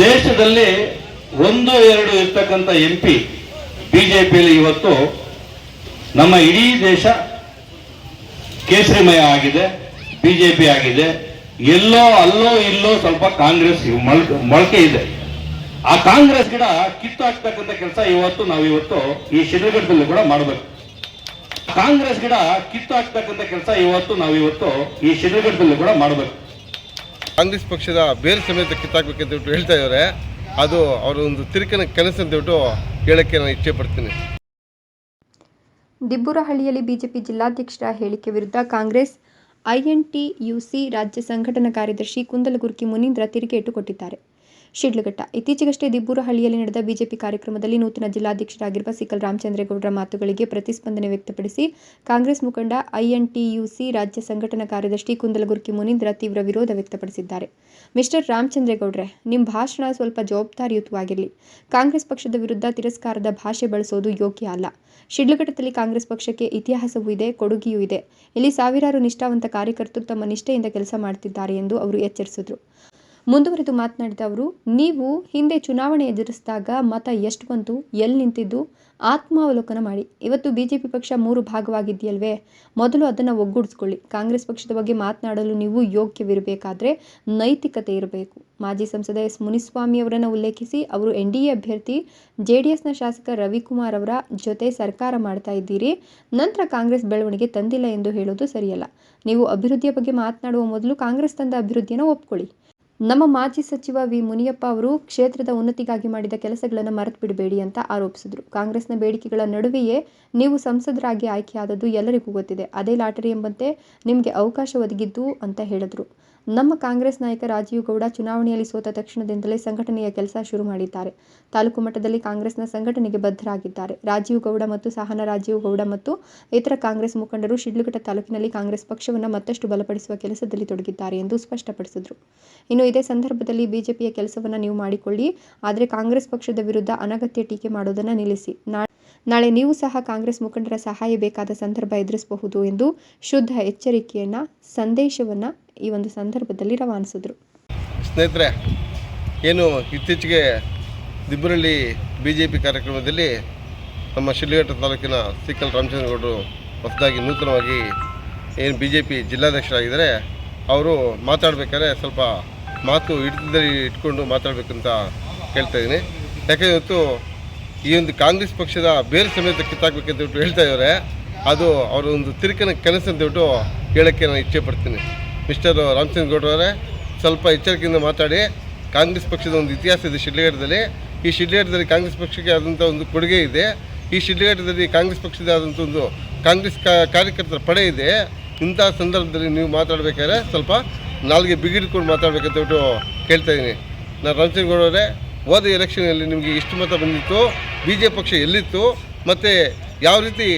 ದೇಶದಲ್ಲಿ ಒಂದು ಎರಡು ಇರ್ತಕ್ಕಂಥ ಎಂ ಪಿ ಬಿಜೆಪಿಯಲ್ಲಿ ಇವತ್ತು ನಮ್ಮ ಇಡೀ ದೇಶ ಕೇಸರಿಮಯ ಆಗಿದೆ, ಬಿಜೆಪಿ ಆಗಿದೆ. ಎಲ್ಲೋ ಅಲ್ಲೋ ಇಲ್ಲೋ ಸ್ವಲ್ಪ ಕಾಂಗ್ರೆಸ್ ಮೊಳಕೆ ಇದೆ. ಆ ಕಾಂಗ್ರೆಸ್ ಗಿಡ ಕಿತ್ತು ಹಾಕ್ತಕ್ಕಂಥ ಕೆಲಸ ಇವತ್ತು ನಾವು ಇವತ್ತು ಈ ಶಿಡ್ಲಘಟ್ಟದಲ್ಲಿ ಕೂಡ ಮಾಡಬೇಕು. ಕಾಂಗ್ರೆಸ್ ಗಿಡ ಕಿತ್ತು ಹಾಕ್ತಕ್ಕಂಥ ಕೆಲಸ ಇವತ್ತು ನಾವು ಇವತ್ತು ಈ ಶಿಡ್ಲಘಟ್ಟದಲ್ಲಿ ಕೂಡ ಮಾಡಬೇಕು. ಕಾಂಗ್ರೆಸ್ ಪಕ್ಷದ ಬೇರೆ ಸಮೇತ ಕಿತ್ತಾಕ್ಬೇಕಂತ ಹೇಳ್ಬಿಟ್ಟು ಹೇಳ್ತಾ ಇದ್ದಾರೆ. ಅದು ಅವರ ಒಂದು ತಿರುಕನ ಕನಸು ಅಂತ ಹೇಳ್ಬಿಟ್ಟು ಹೇಳಕ್ಕೆ ನಾನು ಇಚ್ಛೆ ಪಡ್ತೀನಿ. ದಿಬ್ಬುರಹಳ್ಳಿಯಲ್ಲಿ ಬಿಜೆಪಿ ಜಿಲ್ಲಾಧ್ಯಕ್ಷರ ಹೇಳಿಕೆ ವಿರುದ್ಧ ಕಾಂಗ್ರೆಸ್ ಐಎನ್ಟಿಯುಸಿ ರಾಜ್ಯ ಸಂಘಟನಾ ಕಾರ್ಯದರ್ಶಿ ಕುಂದಲಗುರ್ಕಿ ಮುನೀಂದ್ರ ತಿರುಗೇಟು ಕೊಟ್ಟಿದ್ದಾರೆ. ಶಿಡ್ಲಘಟ್ಟ. ಇತ್ತೀಚೆಗಷ್ಟೇ ದಿಬ್ಬುರಹಳ್ಳಿಯಲ್ಲಿ ನಡೆದ ಬಿಜೆಪಿ ಕಾರ್ಯಕ್ರಮದಲ್ಲಿ ನೂತನ ಜಿಲ್ಲಾಧ್ಯಕ್ಷರಾಗಿರುವ ಸಿಕಲ್ ರಾಮಚಂದ್ರೇಗೌಡರ ಮಾತುಗಳಿಗೆ ಪ್ರತಿಸ್ಪಂದನೆ ವ್ಯಕ್ತಪಡಿಸಿ, ಕಾಂಗ್ರೆಸ್ ಮುಖಂಡ ಐಎನ್ಟಿಯುಸಿ ರಾಜ್ಯ ಸಂಘಟನಾ ಕಾರ್ಯದರ್ಶಿ ಕುಂದಲಗುರ್ಕಿ ಮುನೀಂದ್ರ ತೀವ್ರ ವಿರೋಧ ವ್ಯಕ್ತಪಡಿಸಿದ್ದಾರೆ. ಮಿಸ್ಟರ್ ರಾಮಚಂದ್ರೇಗೌಡ್ರೆ ನಿಮ್ಮ ಭಾಷಣ ಸ್ವಲ್ಪ ಜವಾಬ್ದಾರಿಯುತವಾಗಿರಲಿ. ಕಾಂಗ್ರೆಸ್ ಪಕ್ಷದ ವಿರುದ್ಧ ತಿರಸ್ಕಾರದ ಭಾಷೆ ಬಳಸೋದು ಯೋಗ್ಯ ಅಲ್ಲ. ಶಿಡ್ಲಘಟ್ಟದಲ್ಲಿ ಕಾಂಗ್ರೆಸ್ ಪಕ್ಷಕ್ಕೆ ಇತಿಹಾಸವೂ ಇದೆ, ಕೊಡುಗೆಯೂ ಇದೆ. ಇಲ್ಲಿ ಸಾವಿರಾರು ನಿಷ್ಠಾವಂತ ಕಾರ್ಯಕರ್ತರು ತಮ್ಮ ನಿಷ್ಠೆಯಿಂದ ಕೆಲಸ ಮಾಡ್ತಿದ್ದಾರೆ ಎಂದು ಅವರು ಎಚ್ಚರಿಸಿದರು. ಮುಂದುವರೆದು ಮಾತನಾಡಿದ ಅವರು, ನೀವು ಹಿಂದೆ ಚುನಾವಣೆ ಎದುರಿಸಿದಾಗ ಮತ ಎಷ್ಟು ಬಂತು, ಎಲ್ಲಿ ನಿಂತಿದ್ದು, ಆತ್ಮಾವಲೋಕನ ಮಾಡಿ. ಇವತ್ತು ಬಿಜೆಪಿ ಪಕ್ಷ ಮೂರು ಭಾಗವಾಗಿದೆಯಲ್ವೇ? ಮೊದಲು ಅದನ್ನು ಒಗ್ಗೂಡಿಸ್ಕೊಳ್ಳಿ. ಕಾಂಗ್ರೆಸ್ ಪಕ್ಷದ ಬಗ್ಗೆ ಮಾತನಾಡಲು ನೀವು ಯೋಗ್ಯವಿರಬೇಕಾದ್ರೆ ನೈತಿಕತೆ ಇರಬೇಕು. ಮಾಜಿ ಸಂಸದ ಎಸ್. ಮುನಿಸ್ವಾಮಿ ಅವರನ್ನು ಉಲ್ಲೇಖಿಸಿ, ಅವರು ಎನ್ ಡಿ ಎ ಅಭ್ಯರ್ಥಿ, ಜೆ ಡಿ ಎಸ್ನ ಶಾಸಕ ರವಿಕುಮಾರ್ ಅವರ ಜೊತೆ ಸರ್ಕಾರ ಮಾಡ್ತಾ ಇದ್ದೀರಿ. ನಂತರ ಕಾಂಗ್ರೆಸ್ ಬೆಳವಣಿಗೆ ತಂದಿಲ್ಲ ಎಂದು ಹೇಳೋದು ಸರಿಯಲ್ಲ. ನೀವು ಅಭಿವೃದ್ಧಿಯ ಬಗ್ಗೆ ಮಾತನಾಡುವ ಮೊದಲು ಕಾಂಗ್ರೆಸ್ ತಂದ ಅಭಿವೃದ್ಧಿಯನ್ನು ಒಪ್ಕೊಳ್ಳಿ. ನಮ್ಮ ಮಾಜಿ ಸಚಿವ ವಿ. ಮುನಿಯಪ್ಪ ಅವರು ಕ್ಷೇತ್ರದ ಉನ್ನತಿಗಾಗಿ ಮಾಡಿದ ಕೆಲಸಗಳನ್ನು ಮರೆತು ಬಿಡಬೇಡಿ ಅಂತ ಆರೋಪಿಸಿದರು. ಕಾಂಗ್ರೆಸ್ನ ಬೇಡಿಕೆಗಳ ನಡುವೆಯೇ ನೀವು ಸಂಸದರಾಗಿ ಆಯ್ಕೆಯಾದದ್ದು ಎಲ್ಲರಿಗೂ ಗೊತ್ತಿದೆ. ಅದೇ ಲಾಟರಿ ಎಂಬಂತೆ ನಿಮಗೆ ಅವಕಾಶ ಒದಗಿದ್ದು ಅಂತ ಹೇಳಿದರು. ನಮ್ಮ ಕಾಂಗ್ರೆಸ್ ನಾಯಕ ರಾಜೀವ್ ಗೌಡ ಚುನಾವಣೆಯಲ್ಲಿ ಸೋತ ತಕ್ಷಣದಿಂದಲೇ ಸಂಘಟನೆಯ ಕೆಲಸ ಶುರು ಮಾಡಿದ್ದಾರೆ. ತಾಲೂಕು ಮಟ್ಟದಲ್ಲಿ ಕಾಂಗ್ರೆಸ್ನ ಸಂಘಟನೆಗೆ ಬದ್ಧರಾಗಿದ್ದಾರೆ. ರಾಜೀವ್ ಗೌಡ ಮತ್ತು ಸಹನ ರಾಜೀವ್ ಗೌಡ ಮತ್ತು ಇತರ ಕಾಂಗ್ರೆಸ್ ಮುಖಂಡರು ಶಿಡ್ಲಘಟ್ಟ ತಾಲೂಕಿನಲ್ಲಿ ಕಾಂಗ್ರೆಸ್ ಪಕ್ಷವನ್ನು ಮತ್ತಷ್ಟು ಬಲಪಡಿಸುವ ಕೆಲಸದಲ್ಲಿ ತೊಡಗಿದ್ದಾರೆ ಎಂದು ಸ್ಪಷ್ಟಪಡಿಸಿದರು. ಇನ್ನು ಇದೇ ಸಂದರ್ಭದಲ್ಲಿ ಬಿಜೆಪಿಯ ಕೆಲಸವನ್ನು ನೀವು ಮಾಡಿಕೊಳ್ಳಿ. ಆದರೆ ಕಾಂಗ್ರೆಸ್ ಪಕ್ಷದ ವಿರುದ್ಧ ಅನಗತ್ಯ ಟೀಕೆ ಮಾಡೋದನ್ನು ನಿಲ್ಲಿಸಿ. ನಾಳೆ ನೀವು ಸಹ ಕಾಂಗ್ರೆಸ್ ಮುಖಂಡರ ಸಹಾಯ ಬೇಕಾದ ಸಂದರ್ಭ ಎದುರಿಸಬಹುದು ಎಂದು ಶುದ್ಧ ಎಚ್ಚರಿಕೆಯನ್ನ, ಸಂದೇಶವನ್ನ ಈ ಒಂದು ಸಂದರ್ಭದಲ್ಲಿ ರವಾನಿಸಿದರು. ಸ್ನೇಹಿತರೆ, ಏನು ಇತ್ತೀಚೆಗೆ ದಿಬ್ಬರಳ್ಳಿ ಬಿ ಜೆ ಪಿ ಕಾರ್ಯಕ್ರಮದಲ್ಲಿ ನಮ್ಮ ಶಿಡ್ಲಘಟ್ಟ ತಾಲೂಕಿನ ಸಿಕ್ಕಲ್ ರಾಮಚಂದ್ರಗೌಡರು ಹೊಸದಾಗಿ ನೂತನವಾಗಿ ಏನು ಬಿ ಜೆ ಪಿ ಜಿಲ್ಲಾಧ್ಯಕ್ಷರಾಗಿದ್ದಾರೆ, ಅವರು ಮಾತಾಡಬೇಕಾದ್ರೆ ಸ್ವಲ್ಪ ಮಾತು ಹಿಡಿತದಲ್ಲಿ ಇಟ್ಕೊಂಡು ಮಾತಾಡಬೇಕಂತ ಕೇಳ್ತಾ ಇದ್ದೀನಿ. ಯಾಕೆ ಇವತ್ತು ಈ ಒಂದು ಕಾಂಗ್ರೆಸ್ ಪಕ್ಷದ ಬೇರೆ ಸಮೇತ ಕಿತ್ತಾಕ್ಬೇಕಂತ ಹೇಳ್ಬಿಟ್ಟು ಹೇಳ್ತಾ ಇದ್ದಾರೆ. ಅದು ಅವರ ಒಂದು ತಿರುಕನ ಕನಸು ಅಂತ ಹೇಳ್ಬಿಟ್ಟು ಹೇಳೋಕ್ಕೆ ನಾನು ಇಚ್ಛೆ ಪಡ್ತೀನಿ. ಮಿಸ್ಟರ್ ರಾಮಚಂದ್ರ ಗೌಡ್ರವರೇ ಸ್ವಲ್ಪ ಎಚ್ಚರಿಕೆಯಿಂದ ಮಾತಾಡಿ. ಕಾಂಗ್ರೆಸ್ ಪಕ್ಷದ ಒಂದು ಇತಿಹಾಸ ಇದೆ ಶಿಡ್ಲಘಟ್ಟದಲ್ಲಿ. ಈ ಶಿಡ್ಲಘಟ್ಟದಲ್ಲಿ ಕಾಂಗ್ರೆಸ್ ಪಕ್ಷಕ್ಕೆ ಆದಂಥ ಒಂದು ಕೊಡುಗೆ ಇದೆ. ಈ ಶಿಡ್ಲಘಟ್ಟದಲ್ಲಿ ಕಾಂಗ್ರೆಸ್ ಪಕ್ಷದ ಆದಂಥ ಒಂದು ಕಾಂಗ್ರೆಸ್ ಕಾರ್ಯಕರ್ತರ ಪಡೆ ಇದೆ. ಇಂಥ ಸಂದರ್ಭದಲ್ಲಿ ನೀವು ಮಾತಾಡಬೇಕಾದ್ರೆ ಸ್ವಲ್ಪ ನಾಲ್ಗೆ ಬಿಗಿಡ್ಕೊಂಡು ಮಾತಾಡ್ಬೇಕಂತ ಹೇಳ್ಬಿಟ್ಟು ಕೇಳ್ತಾ ಇದ್ದೀನಿ. ನಾನು ರಾಮಚಂದ್ರಗೌಡರೇ ಹೋದ ಎಲೆಕ್ಷನಲ್ಲಿ ನಿಮಗೆ ಎಷ್ಟು ಮತ ಬಂದಿತ್ತು ಬಿ ಜೆ ಪಕ್ಷ ಎಲ್ಲಿತ್ತು, ಮತ್ತು ಯಾವ ರೀತಿ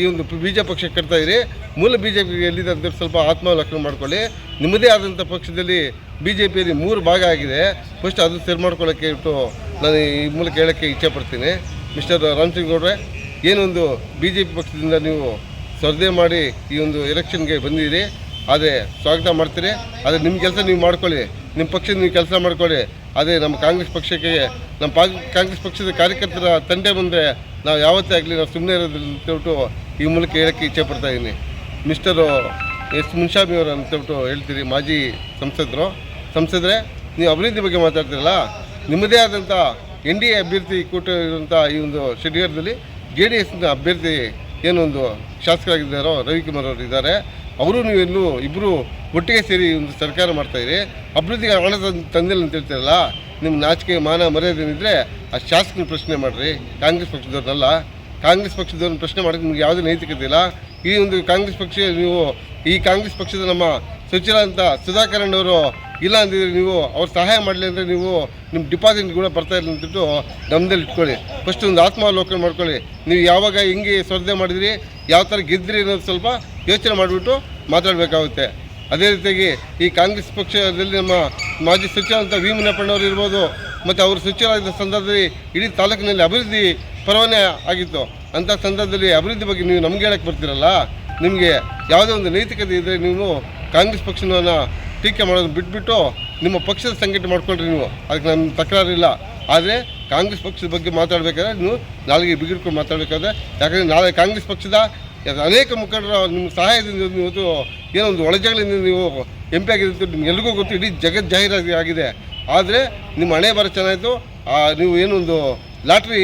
ಈ ಒಂದು ಬಿ ಜೆ ಪಕ್ಷ ಕಟ್ತಾಯಿರಿ ಮೂಲ ಬಿ ಜೆ ಪಿ ಎಲ್ಲಿದೆ ಅಂತ ಸ್ವಲ್ಪ ಆತ್ಮಾವಲೋಕನ ಮಾಡ್ಕೊಳ್ಳಿ. ನಿಮ್ಮದೇ ಆದಂಥ ಪಕ್ಷದಲ್ಲಿ ಬಿ ಜೆ ಪಿಯಲ್ಲಿ ಮೂರು ಭಾಗ ಆಗಿದೆ. ಫಸ್ಟ್ ಅದು ಸೇರ್ ಮಾಡ್ಕೊಳ್ಳೋಕ್ಕೆ ಇಟ್ಟು ನಾನು ಈ ಮೂಲಕ ಹೇಳೋಕ್ಕೆ ಇಚ್ಛೆ ಪಡ್ತೀನಿ. ಮಿಸ್ಟರ್ ರಾಮಚಂದ್ರ ಗೌಡ್ರೆ, ಏನೊಂದು ಬಿ ಜೆ ಪಿ ಪಕ್ಷದಿಂದ ನೀವು ಸ್ಪರ್ಧೆ ಮಾಡಿ ಈ ಒಂದು ಎಲೆಕ್ಷನ್ಗೆ ಬಂದಿದ್ದೀರಿ ಆದರೆ ಸ್ವಾಗತ ಮಾಡ್ತೀರಿ. ಅದೇ ನಿಮ್ಮ ಕೆಲಸ ನೀವು ಮಾಡ್ಕೊಳ್ಳಿ. ನಿಮ್ಮ ಪಕ್ಷದ ನೀವು ಕೆಲಸ ಮಾಡ್ಕೊಳ್ಳಿ. ಅದೇ ನಮ್ಮ ಕಾಂಗ್ರೆಸ್ ಪಕ್ಷಕ್ಕೆ ನಮ್ಮ ಕಾಂಗ್ರೆಸ್ ಪಕ್ಷದ ಕಾರ್ಯಕರ್ತರ ತಂಡೆ ಮುಂದೆ ನಾವು ಯಾವತ್ತೇ ಆಗಲಿ ನಾವು ಸುಮ್ಮನೆ ಇರೋದಿಲ್ಲ ಅಂತ ಹೇಳ್ಬಿಟ್ಟು ಈ ಮೂಲಕ ಹೇಳೋಕ್ಕೆ ಇಚ್ಛೆ ಪಡ್ತಾ ಇದ್ದೀನಿ ಮಿಸ್ಟರು ಎಸ್ ಮುನ್ಷಾಮಿ ಅವರು ಅಂತೇಳ್ಬಿಟ್ಟು ಹೇಳ್ತೀರಿ ಮಾಜಿ ಸಂಸದರು. ಸಂಸದರೇ, ನೀವು ಅಭಿವೃದ್ಧಿ ಬಗ್ಗೆ ಮಾತಾಡ್ತೀರಲ್ಲ? ನಿಮ್ಮದೇ ಆದಂಥ ಎನ್ ಡಿ ಎ ಅಭ್ಯರ್ಥಿ ಕೂಟ ಇರುವಂಥ ಈ ಒಂದು ಶಿಡ್ಲಘಟ್ಟದಲ್ಲಿ ಜೆ ಡಿ ಎಸ್ನ ಅಭ್ಯರ್ಥಿ ಏನೊಂದು ಶಾಸಕರಾಗಿದ್ದಾರೋ ರವಿಕುಮಾರ್ ಅವರು ಇದ್ದಾರೆ. ಅವರು ನೀವೆಲ್ಲೂ ಇಬ್ಬರು ಒಟ್ಟಿಗೆ ಸೇರಿ ಒಂದು ಸರ್ಕಾರ ಮಾಡ್ತಾಯಿರಿ ಅಭಿವೃದ್ಧಿಗೆ ಹಣ ತಂದ್- ತಂದಿಲ್ಲ ಅಂತ ಹೇಳ್ತೀರಲ್ಲ ನಿಮ್ಮ ನಾಚಿಕೆ ಮಾನ ಮರ್ಯಾದೆ ಏನಿದ್ರೆ ಆ ಶಾಸಕನ ಪ್ರಶ್ನೆ ಮಾಡಿರಿ. ಕಾಂಗ್ರೆಸ್ ಪಕ್ಷದವ್ರನ್ನಲ್ಲ. ಕಾಂಗ್ರೆಸ್ ಪಕ್ಷದವ್ರನ್ನ ಪ್ರಶ್ನೆ ಮಾಡೋಕ್ಕೆ ನಿಮ್ಗೆ ಯಾವುದೇ ನೈತಿಕತೆ ಇಲ್ಲ. ಈ ಒಂದು ಕಾಂಗ್ರೆಸ್ ಪಕ್ಷ ನೀವು ಈ ಕಾಂಗ್ರೆಸ್ ಪಕ್ಷದ ನಮ್ಮ ಸಚಿವರಾದಂಥ ಸುಧಾಕರ್ ಅವರು ಇಲ್ಲ ಅಂದಿದ್ರೆ ನೀವು ಅವ್ರು ಸಹಾಯ ಮಾಡಲಿ ಅಂದರೆ ನೀವು ನಿಮ್ಮ ಡಿಪಾಸಿಟ್ ಕೂಡ ಬರ್ತಾ ಇಲ್ಲ ಅಂದ್ಬಿಟ್ಟು ನಮ್ಮದಲ್ಲಿ ಇಟ್ಕೊಳ್ಳಿ. ಫಸ್ಟ್ ಒಂದು ಆತ್ಮಾವಲೋಕನ ಮಾಡ್ಕೊಳ್ಳಿ. ನೀವು ಯಾವಾಗ ಹೆಂಗೆ ಸ್ಪರ್ಧೆ ಮಾಡಿದ್ರಿ, ಯಾವ ಥರ ಗೆದ್ದಿರಿ ಅನ್ನೋದು ಸ್ವಲ್ಪ ಯೋಚನೆ ಮಾಡಿಬಿಟ್ಟು ಮಾತಾಡಬೇಕಾಗುತ್ತೆ. ಅದೇ ರೀತಿಯಾಗಿ ಈ ಕಾಂಗ್ರೆಸ್ ಪಕ್ಷದಲ್ಲಿ ನಮ್ಮ ಮಾಜಿ ಸಚಿವರಂತ ವಿ ಮುನಪ್ಪಣ್ಣವರು ಇರ್ಬೋದು, ಮತ್ತು ಅವರು ಸಚಿವರಾಗಿದ್ದ ಸಂದರ್ಭದಲ್ಲಿ ಇಡೀ ತಾಲೂಕಿನಲ್ಲಿ ಅಭಿವೃದ್ಧಿ ಪರವಾನೆ ಆಗಿತ್ತು. ಅಂಥ ಸಂದರ್ಭದಲ್ಲಿ ಅಭಿವೃದ್ಧಿ ಬಗ್ಗೆ ನೀವು ನಮ್ಗೆ ಹೇಳಕ್ಕೆ ಬರ್ತಿರಲ್ಲ? ನಿಮಗೆ ಯಾವುದೇ ಒಂದು ನೈತಿಕತೆ ಇದ್ದರೆ ನೀವು ಕಾಂಗ್ರೆಸ್ ಪಕ್ಷವನ್ನು ಟೀಕೆ ಮಾಡೋದು ಬಿಟ್ಬಿಟ್ಟು ನಿಮ್ಮ ಪಕ್ಷದ ಸಂಘಟನೆ ಮಾಡ್ಕೊಂಡ್ರಿ ನೀವು. ಅದಕ್ಕೆ ನಮ್ಮ ತಕರಾರಿಲ್ಲ ಆದರೆ ಕಾಂಗ್ರೆಸ್ ಪಕ್ಷದ ಬಗ್ಗೆ ಮಾತಾಡಬೇಕಾದ್ರೆ ನೀವು ನಾಳೆಗೆ ಬಿಗಿಡ್ಕೊಂಡು ಮಾತಾಡಬೇಕಾದ್ರೆ. ಯಾಕಂದರೆ ನಾಳೆ ಕಾಂಗ್ರೆಸ್ ಪಕ್ಷದ ಅನೇಕ ಮುಖಂಡರ ನಿಮ್ಮ ಸಹಾಯದಿಂದ ಇವತ್ತು ಏನೋ ಒಂದು ಒಳಜಗಳಿಂದ ನೀವು ಎಂ ಪಿ ಆಗಿದೆ ಅಂತ ನಿಮ್ಗೆಲ್ರಿಗೂ ಗೊತ್ತು, ಇಡೀ ಜಗತ್ ಜಾಹೀರಾತಿ ಆಗಿದೆ. ಆದರೆ ನಿಮ್ಮ ಹಣೆ ಬರ ಚೆನ್ನಾಯಿತು. ನೀವು ಏನೊಂದು ಲಾಟ್ರಿ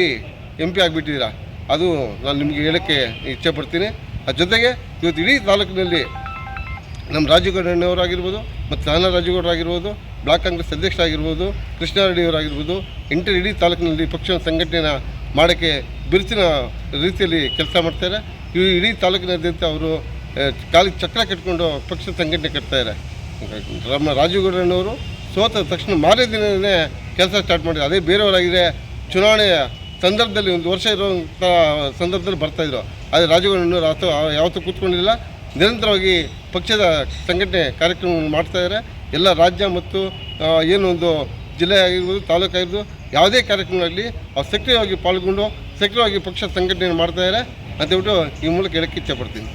ಎಂ ಪಿ ಆಗಿಬಿಟ್ಟಿದ್ದೀರಾ. ಅದು ನಾನು ನಿಮಗೆ ಹೇಳೋಕ್ಕೆ ಇಚ್ಛೆ ಪಡ್ತೀನಿ ಅದ್ರ ಜೊತೆಗೆ ಇವತ್ತು ಇಡೀ ತಾಲೂಕಿನಲ್ಲಿ ನಮ್ಮ ರಾಜುಗೌಡಣ್ಣವರಾಗಿರ್ಬೋದು ಮತ್ತು ನಾನಾ ರಾಜುಗೌಡರಾಗಿರ್ಬೋದು, ಬ್ಲಾಕ್ ಕಾಂಗ್ರೆಸ್ ಅಧ್ಯಕ್ಷರಾಗಿರ್ಬೋದು ಕೃಷ್ಣಾರೆಡ್ಡಿಯವರಾಗಿರ್ಬೋದು ಇಂಟರ್ ಇಡೀ ತಾಲೂಕಿನಲ್ಲಿ ಪಕ್ಷ ಸಂಘಟನೆನ ಮಾಡೋಕ್ಕೆ ಬಿರುಸಿನ ರೀತಿಯಲ್ಲಿ ಕೆಲಸ ಮಾಡ್ತಾರೆ. ಈ ಇಡೀ ತಾಲೂಕಿನಾದ್ಯಂತ ಅವರು ಕಾಲಿಗೆ ಚಕ್ರ ಕಟ್ಕೊಂಡು ಪಕ್ಷ ಸಂಘಟನೆ ಕಟ್ತಾರೆ ನಮ್ಮ ರಾಜುಗೌಡಣ್ಣವರು ಸೋತ ತಕ್ಷಣ ಮಾರೇ ದಿನವೇ ಕೆಲಸ ಸ್ಟಾರ್ಟ್ ಮಾಡಿದ್ರು. ಅದೇ ಬೇರೆಯವರಾಗಿದೆ ಚುನಾವಣೆಯ ಸಂದರ್ಭದಲ್ಲಿ ಒಂದು ವರ್ಷ ಇರುವಂಥ ಸಂದರ್ಭದಲ್ಲಿ ಬರ್ತಾಯಿದ್ರು ಆದರೆ ರಾಜುಗೌಡಣ್ಣವರು ಅಥವಾ ಯಾವತ್ತೂ ಕೂತ್ಕೊಂಡಿಲ್ಲ. ನಿರಂತರವಾಗಿ ಪಕ್ಷದ ಸಂಘಟನೆ ಕಾರ್ಯಕ್ರಮವನ್ನು ಮಾಡ್ತಾ ಇದ್ದಾರೆ. ಎಲ್ಲ ರಾಜ್ಯ ಮತ್ತು ಏನೊಂದು ಜಿಲ್ಲೆ ಆಗಿರ್ಬೋದು, ತಾಲೂಕು ಆಗಿರ್ಬೋದು, ಯಾವುದೇ ಕಾರ್ಯಕ್ರಮಗಳಲ್ಲಿ ಅವ್ರು ಸಕ್ರಿಯವಾಗಿ ಪಾಲ್ಗೊಂಡು ಸಕ್ರಿಯವಾಗಿ ಪಕ್ಷ ಸಂಘಟನೆ ಮಾಡ್ತಾ ಇದ್ದಾರೆ. ಅಂತ ಹೇಳ್ಬಿಟ್ಟು ಈ ಮೂಲಕ ಹೇಳಕ್ಕೆ ಇಚ್ಛೆ ಪಡ್ತೀನಿ.